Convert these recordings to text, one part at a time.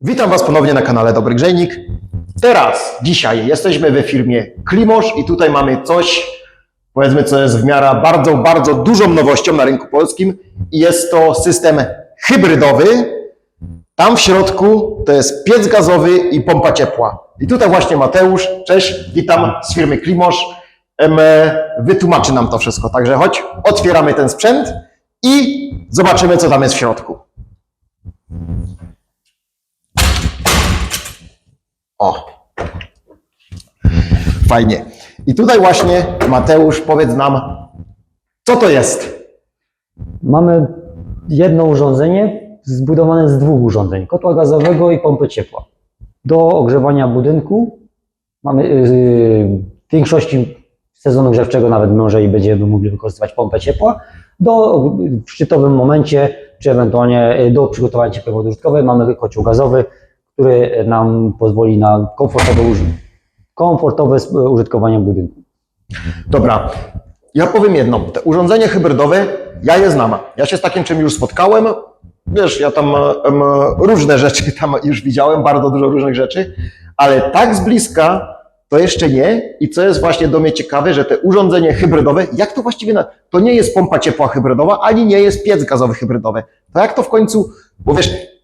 Witam Was ponownie na kanale Dobry Grzejnik. Teraz, dzisiaj jesteśmy we firmie Klimosz i tutaj mamy coś, powiedzmy, co jest w miarę bardzo, bardzo dużą nowością na rynku polskim i jest to system hybrydowy. Tam w środku to jest piec gazowy i pompa ciepła. I tutaj właśnie Mateusz, cześć, witam z firmy Klimosz, e, wytłumaczy nam to wszystko. Także chodź, otwieramy ten sprzęt i zobaczymy, co tam jest w środku. O. Fajnie. I tutaj właśnie Mateusz, powiedz nam, co to jest? Mamy jedno urządzenie zbudowane z dwóch urządzeń, kotła gazowego i pompy ciepła. Do ogrzewania budynku mamy yy, w większości sezonu grzewczego nawet może i będziemy mogli wykorzystywać pompę ciepła. Do, w szczytowym momencie, czy ewentualnie yy, do przygotowania ciepłej wody mamy kocioł gazowy, który nam pozwoli na komfortowe, komfortowe użytkowanie budynku. Dobra, ja powiem jedno. Te urządzenie hybrydowe, ja je znam. Ja się z takim czymś już spotkałem. Wiesz, ja tam różne rzeczy tam już widziałem, bardzo dużo różnych rzeczy, ale tak z bliska to jeszcze nie. I co jest właśnie do mnie ciekawe, że te urządzenie hybrydowe, jak to właściwie, na, to nie jest pompa ciepła hybrydowa, ani nie jest piec gazowy hybrydowy. To jak to w końcu, bo wiesz,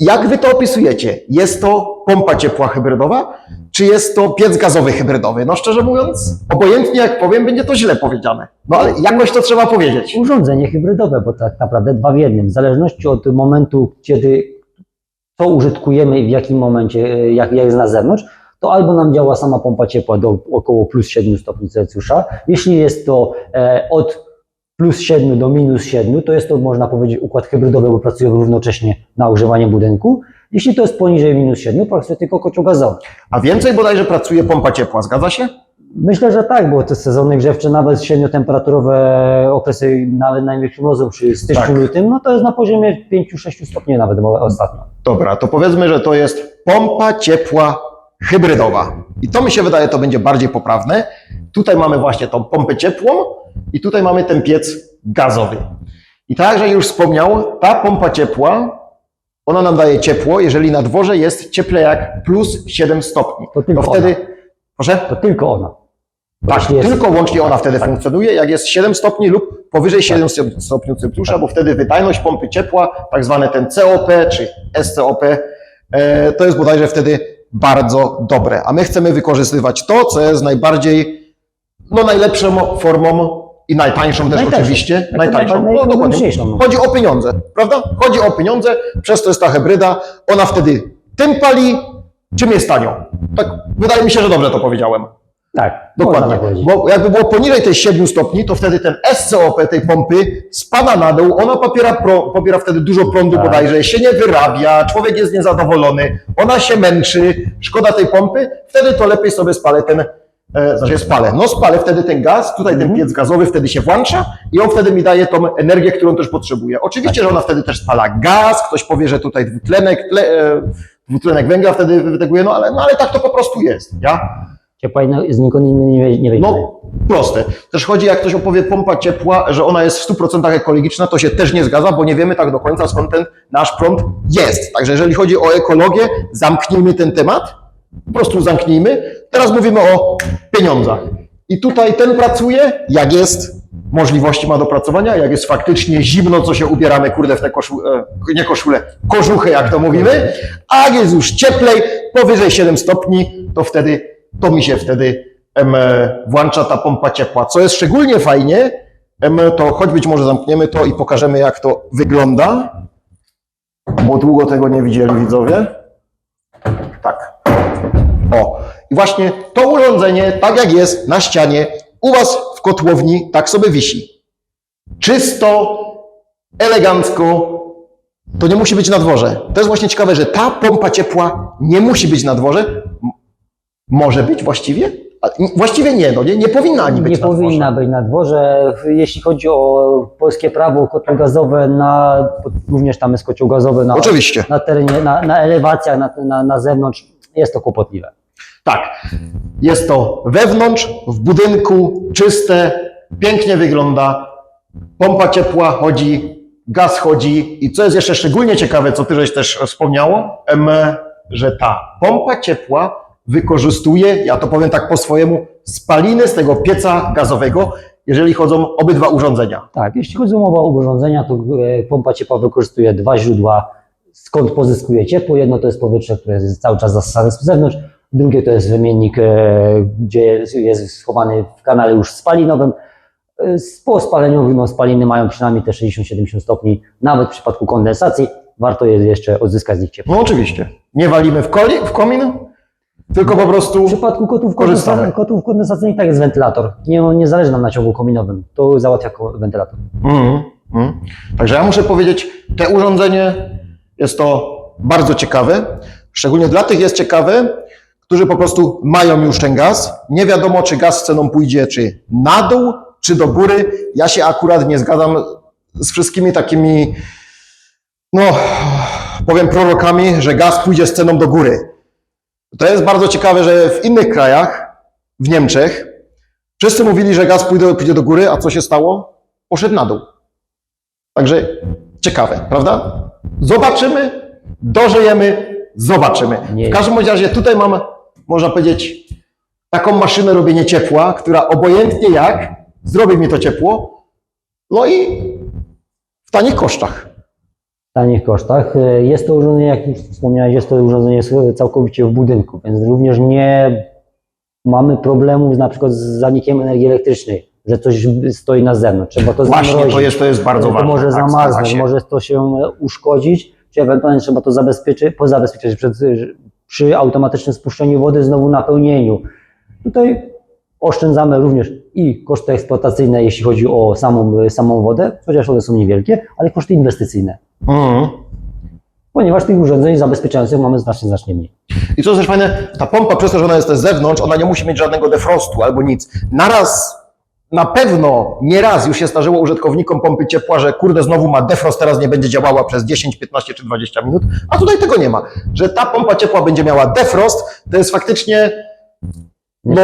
jak wy to opisujecie? Jest to pompa ciepła hybrydowa, czy jest to piec gazowy hybrydowy? No szczerze mówiąc, obojętnie jak powiem, będzie to źle powiedziane. No ale jakoś to trzeba powiedzieć. urządzenie hybrydowe, bo tak naprawdę dwa w jednym. W zależności od momentu, kiedy co użytkujemy i w jakim momencie, e, jak, jak jest na zewnątrz, to albo nam działa sama pompa ciepła do około plus 7 stopni Celsjusza. Jeśli jest to e, od plus 7 do minus 7, to jest to, można powiedzieć, układ hybrydowy, bo pracuje równocześnie na ogrzewanie budynku. Jeśli to jest poniżej minus 7, pracuje tylko kocioł gazowy. A więcej bodajże pracuje pompa ciepła, zgadza się? Myślę, że tak, bo te sezony grzewcze, nawet średniotemperaturowe okresy, nawet największym mrozem, czyli styczniu, Tak. lutym, no to jest na poziomie 5-6 stopni nawet ostatnio. Dobra, to powiedzmy, że to jest pompa ciepła hybrydowa. I to mi się wydaje, to będzie bardziej poprawne. Tutaj mamy właśnie tą pompę ciepłą i tutaj mamy ten piec gazowy. I tak, jak już wspomniał, ta pompa ciepła, ona nam daje ciepło, jeżeli na dworze jest cieple jak plus 7 stopni. To tylko wtedy, proszę? To tylko ona. Tak, jest- tylko łącznie ona wtedy tak. funkcjonuje, jak jest 7 stopni lub powyżej 7 stopni Celsjusza, bo wtedy wydajność pompy ciepła, tak zwane ten COP czy SCOP, e, to jest bodajże wtedy bardzo dobre. A my chcemy wykorzystywać to, co jest najbardziej, no najlepszą formą i najtańszą też Najtańszą. oczywiście. Najtańszą. naj- No, dokładnie. najmniejszą, no. Chodzi o pieniądze, prawda? Chodzi o pieniądze, przez to jest ta hybryda. Ona wtedy tym pali, czym jest tanią. Tak, wydaje mi się, że dobrze to powiedziałem. Tak, Dokładnie. tak. Bo jakby było poniżej tej 7 stopni, to wtedy ten SCOP tej pompy spada na dół, ona pobiera, pro, pobiera wtedy dużo prądu Tak. bodajże, się nie wyrabia, człowiek jest niezadowolony, ona się męczy, szkoda tej pompy, wtedy to lepiej sobie spalę ten, e, znaczy spalę, no spalę wtedy ten gaz, tutaj Mhm. ten piec gazowy wtedy się włącza i on wtedy mi daje tą energię, którą też potrzebuję. Oczywiście, Tak. że ona wtedy też spala gaz, ktoś powie, że tutaj dwutlenek, tle, e, dwutlenek węgla wtedy wyteguje, no ale, no ale tak to po prostu jest, ja? Ciepła inna- znikąd inny nie, nie. No, proste. Też chodzi, jak ktoś opowie pompa ciepła, że ona jest w 100% ekologiczna, to się też nie zgadza, bo nie wiemy tak do końca skąd ten nasz prąd jest. Także jeżeli chodzi o ekologię, zamknijmy ten temat, po prostu zamknijmy. Teraz mówimy o pieniądzach. I tutaj ten pracuje, jak jest, możliwości ma do pracowania, jak jest faktycznie zimno, co się ubieramy, kurde, w te koszule, nie koszule, kożuchy, jak to mówimy, a jak jest już cieplej, powyżej 7 stopni, to wtedy, to mi się wtedy em, włącza ta pompa ciepła. Co jest szczególnie fajnie, em, to choć być może zamkniemy to i pokażemy, jak to wygląda, bo długo tego nie widzieli widzowie. Tak. O, i właśnie to urządzenie, tak jak jest na ścianie, u Was w kotłowni, tak sobie wisi. Czysto, elegancko, to nie musi być na dworze. To jest właśnie ciekawe, że ta pompa ciepła nie musi być na dworze. Może być właściwie? Właściwie nie, no nie, nie powinna ani być nie na powinna dworze. być na dworze. Jeśli chodzi o polskie prawo, kotły gazowe, na, również tam jest kocioł gazowy na, Oczywiście. na terenie, na, na elewacjach, na, na, na zewnątrz, jest to kłopotliwe. Tak. Jest to wewnątrz, w budynku, czyste, pięknie wygląda. Pompa ciepła chodzi gaz chodzi i co jest jeszcze szczególnie ciekawe, co ty żeś też wspomniało, em, że ta pompa ciepła wykorzystuje, ja to powiem tak po swojemu, spaliny z tego pieca gazowego, jeżeli chodzą obydwa urządzenia. Tak, jeśli chodzi o oba urządzenia, to e, pompa ciepła wykorzystuje dwa źródła, skąd pozyskuje ciepło. Jedno to jest powietrze, które jest cały czas zasysane z zewnątrz, drugie to jest wymiennik, e, gdzie jest- schowany w kanale już spalinowym. E, Po spaleniu no, spaliny mają przynajmniej te 60-70 stopni, nawet w przypadku kondensacji warto jest jeszcze odzyskać z nich ciepło. No oczywiście. Nie walimy w, koli, w komin, tylko po prostu W przypadku kotłów, Korzystamy. kotłów kondensacyjnych tak jest wentylator. Nie, nie zależy nam na ciągu kominowym. To załatwia wentylator. Mhm, mhm. Także ja muszę powiedzieć, te urządzenie jest to bardzo ciekawe. Szczególnie dla tych jest ciekawe, którzy po prostu mają już ten gaz. Nie wiadomo, czy gaz z ceną pójdzie czy na dół, czy do góry. Ja się akurat nie zgadzam z wszystkimi takimi, no, powiem prorokami, że gaz pójdzie z ceną do góry. To jest bardzo ciekawe, że w innych krajach, w Niemczech, wszyscy mówili, że gaz pójdzie, pójdzie do góry, a co się stało? Poszedł na dół. Także ciekawe, prawda? Zobaczymy, dożyjemy, zobaczymy. W każdym razie tutaj mam, można powiedzieć, taką maszynę robienia ciepła, która obojętnie jak, zrobi mi to ciepło, no i w tanich kosztach. Tanich kosztach. E, Jest to urządzenie, jak już wspomniałeś, jest to urządzenie całkowicie w budynku, więc również nie mamy problemów na przykład z zanikiem energii elektrycznej, że coś stoi na zewnątrz. Trzeba to Właśnie, zamrozić. to jest, to jest bardzo to ważne. może tak, zamarznąć, może to się e, uszkodzić, czy ewentualnie trzeba to zabezpieczyć, pozabezpieczyć przed, przy automatycznym spuszczeniu wody, znowu napełnieniu. Tutaj oszczędzamy również i koszty eksploatacyjne, jeśli chodzi o samą, samą wodę, chociaż one są niewielkie, ale koszty inwestycyjne, Mhm. ponieważ tych urządzeń zabezpieczających mamy znacznie, znacznie mniej. I co też fajne, ta pompa, przez to, że ona jest z zewnątrz, ona nie musi mieć żadnego defrostu albo nic. Naraz, na pewno nieraz już się zdarzyło użytkownikom pompy ciepła, że kurde, znowu ma defrost, teraz nie będzie działała przez 10, 15 czy 20 minut, a tutaj tego nie ma. Że ta pompa ciepła będzie miała defrost, to jest faktycznie, no,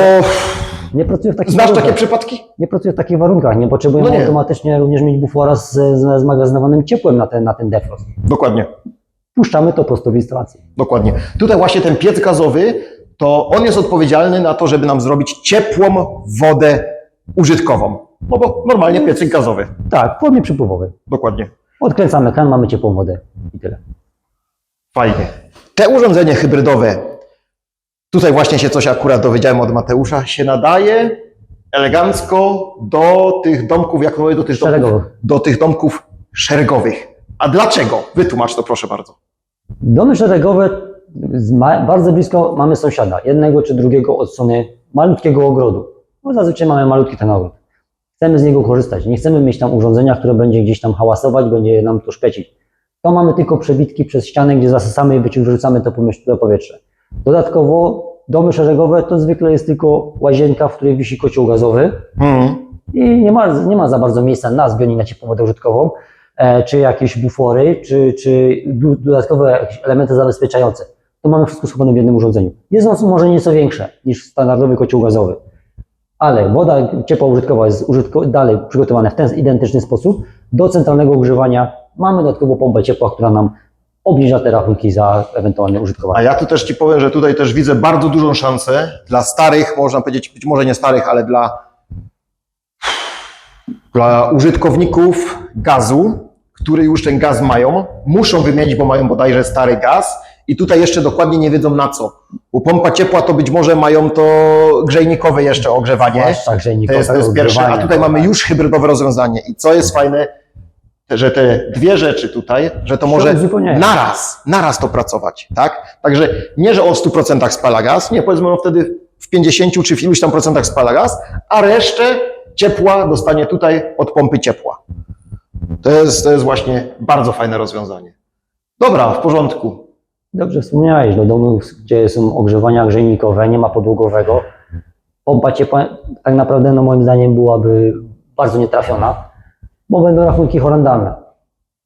Nie pracuje w takich znasz warunkach. takie przypadki? Nie pracuje w takich warunkach. Nie potrzebujemy No nie. automatycznie również mieć bufora z, z zmagazynowanym ciepłem na ten, na ten defrost. Dokładnie. Puszczamy to prosto w instalacji. Dokładnie. Tutaj właśnie ten piec gazowy, to on jest odpowiedzialny na to, żeby nam zrobić ciepłą wodę użytkową. No bo normalnie piecyk gazowy. Tak, w formie przypływowej. Dokładnie. Odkręcamy kran, mamy ciepłą wodę i tyle. Fajnie. Te urządzenie hybrydowe, tutaj właśnie się coś akurat dowiedziałem od Mateusza, się nadaje elegancko do tych domków, jak mówię, do tych domków, Szeregowych. do tych domków szeregowych. A dlaczego? Wytłumacz to proszę bardzo. Domy szeregowe, bardzo blisko mamy sąsiada, jednego czy drugiego od strony malutkiego ogrodu. Bo zazwyczaj mamy malutki ten ogród. Chcemy z niego korzystać. Nie chcemy mieć tam urządzenia, które będzie gdzieś tam hałasować, będzie nam to szpecić. To mamy tylko przebitki przez ścianę, gdzie zasysamy i wyrzucamy to to powietrze. Dodatkowo domy szeregowe to zwykle jest tylko łazienka, w której wisi kocioł gazowy, Mhm. i nie ma, nie ma za bardzo miejsca na zbiornik na ciepłą wodę użytkową, e, czy jakieś bufory, czy, czy dodatkowe elementy zabezpieczające. To mamy wszystko schowane w jednym urządzeniu. Jest ono może nieco większe niż standardowy kocioł gazowy, ale woda ciepła użytkowa jest użytko- dalej przygotowana w ten identyczny sposób. Do centralnego ogrzewania mamy dodatkowo pompę ciepła, która nam obniża te rachunki za ewentualne A użytkowanie. ja tu też Ci powiem, że tutaj też widzę bardzo dużą szansę dla starych, można powiedzieć, być może nie starych, ale dla, dla użytkowników gazu, którzy już ten gaz mają, muszą wymienić, bo mają bodajże stary gaz i tutaj jeszcze dokładnie nie wiedzą na co. Bo pompa ciepła to być może mają to grzejnikowe jeszcze ogrzewanie. Zwłaszcza grzejnikowe To jest, to jest pierwsze, a tutaj mamy już hybrydowe rozwiązanie. I co jest fajne, że te dwie rzeczy tutaj, że to może naraz, naraz to pracować, tak? Także nie, że w 100% spala gaz, nie, powiedzmy on wtedy w 50 czy w iluś tam procentach spala gaz, a resztę ciepła dostanie tutaj od pompy ciepła. To jest, to jest właśnie bardzo fajne rozwiązanie. Dobra, w porządku. Dobrze wspomniałeś, do domów, gdzie są ogrzewania grzejnikowe, nie ma podłogowego. Pompa ciepła tak naprawdę, no moim zdaniem, byłaby bardzo nietrafiona, bo będą rachunki horrendalne.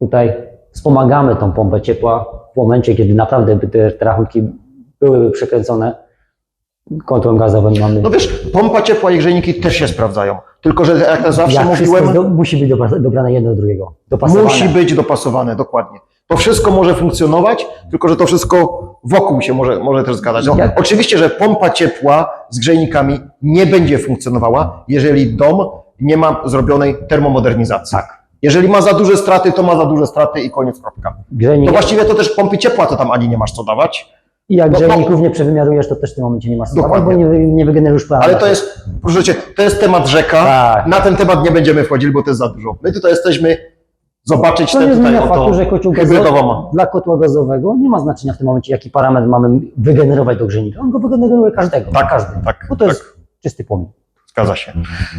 Tutaj wspomagamy tą pompę ciepła w momencie, kiedy naprawdę te, te rachunki byłyby przekręcone. Kotłem gazowym mamy. No wiesz, pompa ciepła i grzejniki też się sprawdzają. Tylko, że jak zawsze Jak mówiłem, do, musi być dobra, dobrane jedno do drugiego. Dopasowane. musi być dopasowane, dokładnie. To wszystko może funkcjonować, tylko że to wszystko wokół się może, może też zgadzać. No, Jak- Oczywiście, że pompa ciepła z grzejnikami nie będzie funkcjonowała, jeżeli dom nie ma zrobionej termomodernizacji. Tak. Jeżeli ma za duże straty, to ma za duże straty i koniec, kropka. Grzejnik, To właściwie to też pompy ciepła, to tam ani nie masz co dawać. I jak no grzejników nie przewymiarujesz, to też w tym momencie nie masz Dokładnie. dawać, bo nie, nie wygenerujesz planu. Ale to jest, proszę cię, to jest temat rzeka. Tak. Na ten temat nie będziemy wchodzili, bo to jest za dużo. My tutaj jesteśmy zobaczyć To ten nie tutaj zmienia oto faktu, że kocioł hybrydową. gazowy dla kotła gazowego nie ma znaczenia w tym momencie, jaki parametr mamy wygenerować do grzejnika. On go wygeneruje każdego. Tak, każdy. tak, Bo to tak. jest czysty płomień. Zgadza się.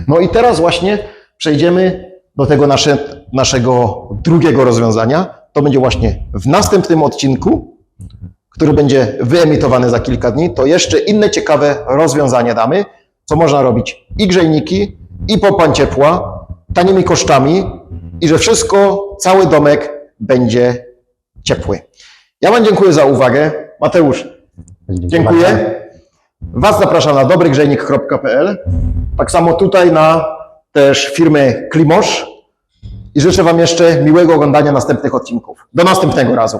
No i teraz właśnie przejdziemy do tego nasze, naszego drugiego rozwiązania. To będzie właśnie w następnym odcinku, który będzie wyemitowany za kilka dni. To jeszcze inne ciekawe rozwiązania damy, co można robić i grzejniki, i pompa ciepła, tanimi kosztami i że wszystko, cały domek będzie ciepły. Ja Wam dziękuję za uwagę. Mateusz, Dziękuję. Was zapraszam na dobrygrzejnik.pl. Tak samo tutaj na też firmę Klimosz. I życzę Wam jeszcze miłego oglądania następnych odcinków. Do następnego razu.